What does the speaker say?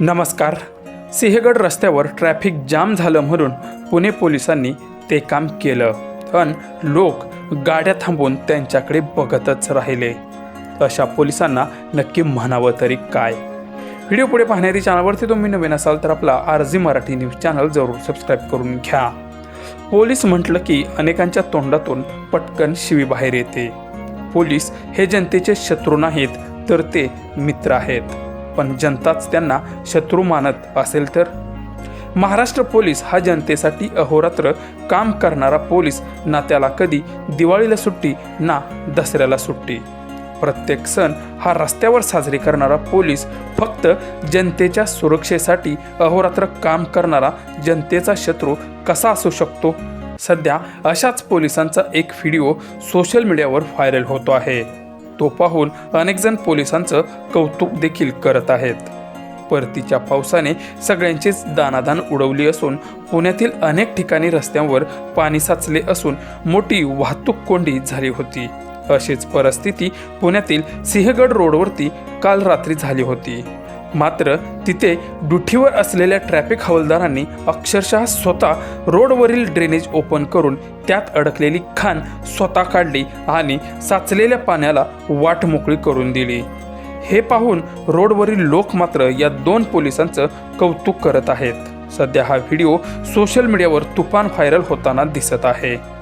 नमस्कार. सिंहगड रस्त्यावर traffic jam झालं म्हणून पुणे पोलिसांनी ते काम केलं. पण लोक गाड्या थांबून त्यांच्याकडे बघतच राहिले. अशा पोलिसांना नक्की म्हणावं तरी काय? व्हिडिओ पुढे पाहण्याआधी चॅनलवरती तुम्ही नवीन असाल तर आपला R G Marathi news channel जरूर सबस्क्राईब करून घ्या. पोलीस म्हटलं की अनेकांच्या तोंडातून पटकन शिवी बाहेर येते. पोलीस हे जनतेचे शत्रू नाहीत तर ते मित्र आहेत. पण जनताच त्यांना शत्रू मानत असेल तर? महाराष्ट्र पोलीस हा जनतेसाठी अहोरात्र काम करणारा पोलीस ना त्याला कधी दिवाळीला सुट्टी ना दसऱ्याला सुट्टी. प्रत्येक सण हा रस्त्यावर साजरी करणारा पोलीस फक्त जनतेच्या सुरक्षेसाठी अहोरात्र काम करणारा जनतेचा शत्रू कसा असू शकतो? सध्या अशाच पोलिसांचा एक व्हिडिओ सोशल मीडियावर व्हायरल होतो आहे. तो पाहून अनेकजण पोलिसांचं कौतुक देखील करत आहेत. परतीच्या पावसाने सगळ्यांचीच दानादान उडवली असून पुण्यातील अनेक ठिकाणी रस्त्यांवर पाणी साचले असून मोठी वाहतूक कोंडी झाली होती. अशीच परिस्थिती पुण्यातील सिंहगड रोडवरती काल रात्री झाली होती. मात्र तिथे डुठीवर असलेल्या ट्रॅफिक हवालदारांनी अक्षरशः स्वतः रोडवरील ड्रेनेज ओपन करून त्यात अडकलेली खाण स्वतः काढली आणि साचलेल्या पाण्याला वाट मोकळी करून दिली. हे पाहून रोडवरील लोक मात्र या दोन पोलिसांचं कौतुक करत आहेत. सध्या हा व्हिडिओ सोशल मीडियावर तुफान व्हायरल होताना दिसत आहे.